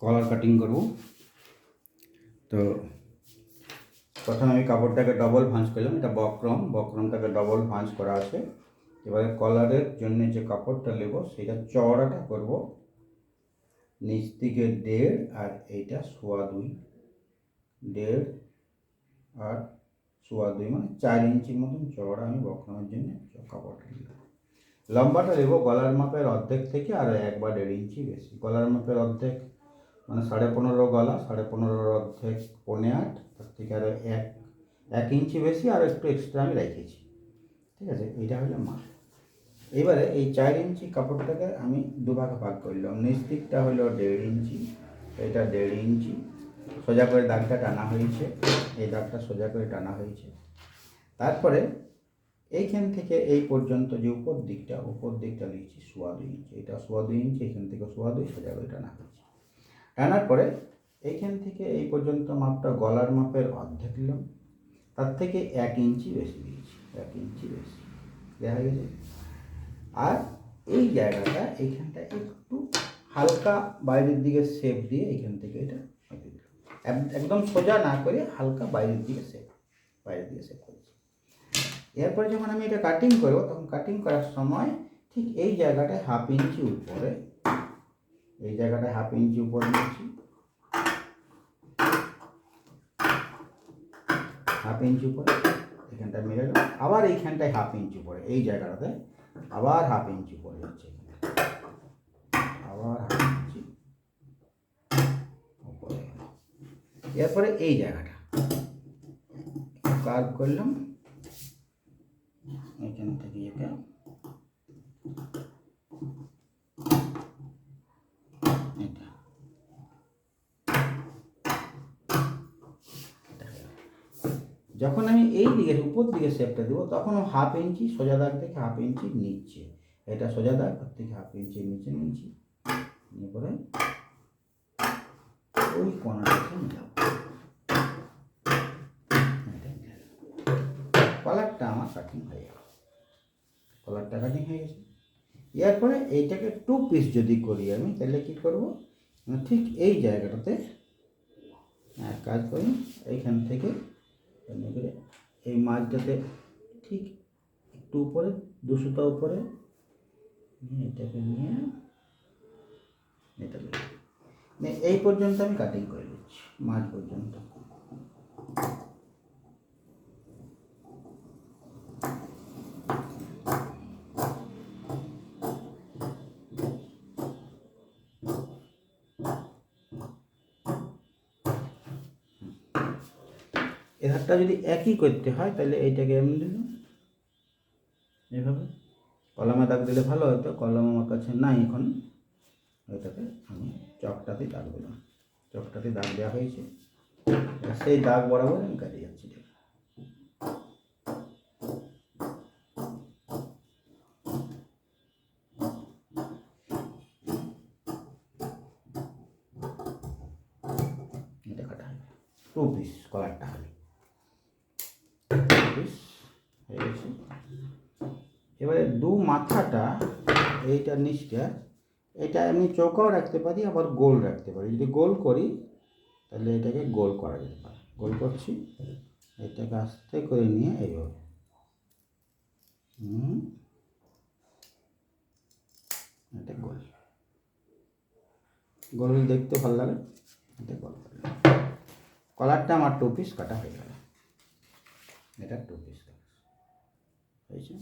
কলার cutting করব। তো প্রথমে আমি কাপড়টাকে ডবল ভাঁজ করলাম, এটা বক্রম, বক্রমটাকে ডবল ভাঁজ করা আছে। এবারে কলারের জন্য যে কাপড়টা নেব, সেটা চওড়াটা করব। নিচ দিকে দেড় আর এইটা সোয়া দুই। দেড় আর সোয়া দুই মানে চার ইঞ্চির মতন চওড়া আমি বক্রমের জন্য কাপড়টা নিলাম লম্বাটা নেব গলার মাপের অর্ধেক থেকে আর এক বা দেড় ইঞ্চি বেশি। গলার মাপের অর্ধেক মানে সাড়ে পনেরো গলা, সাড়ে পনেরোর অর্ধেক পনে আট, তার থেকে আরও এক এক ইঞ্চি বেশি আর একটু এক্সট্রা আমি রেখেছি। ঠিক আছে? এইটা হলো মাপ এবারে এই চার ইঞ্চি কাপড়টাকে আমি দুভাগে ভাগ করলাম নিচ দিকটা হলো দেড় ইঞ্চি, এটা দেড় ইঞ্চি। সোজা করে দাগটা টানা হয়েছে। এই দাগটা সোজা করে টানা হয়েছে। তারপরে এইখান থেকে এই পর্যন্ত যে উপর দিকটা উপর দিকটা নিয়েছি, সোয়া দুই ইঞ্চি। এটা সোয়া দুই ইঞ্চি, এখান থেকে সোয়া দুই, সোজা করে টানা হয়েছে। টানার পরে এইখান থেকে এই পর্যন্ত মাপটা গলার মাপের অর্ধেক নিলাম। তার থেকে এক ইঞ্চি বেশি দিয়েছি এক ইঞ্চি বেশি। দেখা গেছে? আর এই জায়গাটা, এইখানটা একটু হালকা বাইরের দিকে শেপ দিয়ে এইখান থেকে এটা একদম সোজা না করে হালকা বাইরের দিকে শেপ বাইরের দিকে শেপ করেছি। এরপরে যখন আমি এটা কাটিং করব, তখন কাটিং করার সময় ঠিক এই জায়গাটায় হাফ ইঞ্চি উপরে এই জায়গাটায় হাফ ইঞ্চি উপরে নিচ্ছি হাফ ইঞ্চি উপরে, এখানটা মেরে গেল আবার এইখানটায় হাফ ইঞ্চি উপরে, এই জায়গাটাতে আবার হাফ ইঞ্চি উপরে যাচ্ছে আবার হাফ ইঞ্চি উপরে। এরপরে এই জায়গাটা। কার্ভ করলাম এখান থেকে এটা এটা যখন আমি এই দিকে, উপর দিকে শেপটা দেবো, তখন হাফ ইঞ্চি সোজা দাগ থেকে হাফ ইঞ্চি নিচ্ছে। এটা সোজা দাগ থেকে হাফ ইঞ্চি নিচে নিচ্ছি নিয়ে পরে ওই কোনাটাকে মিলাবো। কলারটা আমার কাটিং হয়ে গেল। কলারটা কাটিং হয়ে গেছে। এরপরে এইটাকে টু পিস যদি করি আমি, তাহলে কী করব? ঠিক এই জায়গাটাতে কাজ করি, এইখান থেকে এমনি করে? এই মাছটাতে ঠিক একটু উপরে, দুশোটা উপরে, নিয়ে এটাকে নিয়ে এটা নিয়ে এই পর্যন্ত আমি কাটিং করে দিচ্ছি, মাছ পর্যন্ত। এ ধারটা যদি একই করতে হয়, তাহলে এইটাকে এমনি দিলাম। এইভাবে। কলমে দাগ দিলে ভালো হতো কলম আমার কাছে নাই এখন। এটাকে আমি চকটাতে দাগ দিলাম। চকটাতে দাগ দেওয়া হয়েছে। সেই দাগ বরাবর আমি কাটে যাচ্ছি। এটা কাটা টু পিস কলারটা হবে হয়ে গেছে। এবারে দু মাথাটা এইটার নিচটা, এটা আমি চৌকাও রাখতে পারি, আবার গোল রাখতে পারি। যদি গোল করি, তাহলে এটাকে গোল করা যেতে পারে। গোল করছি, এটাকে আস্তে করে নিয়ে এইভাবে। এটা গোল। গোল দেখতে ভালো লাগে, এটা গোল। কলারটা আমার টু পিস কাটা হয়ে গেল। এটা টু পিস হয়েছে?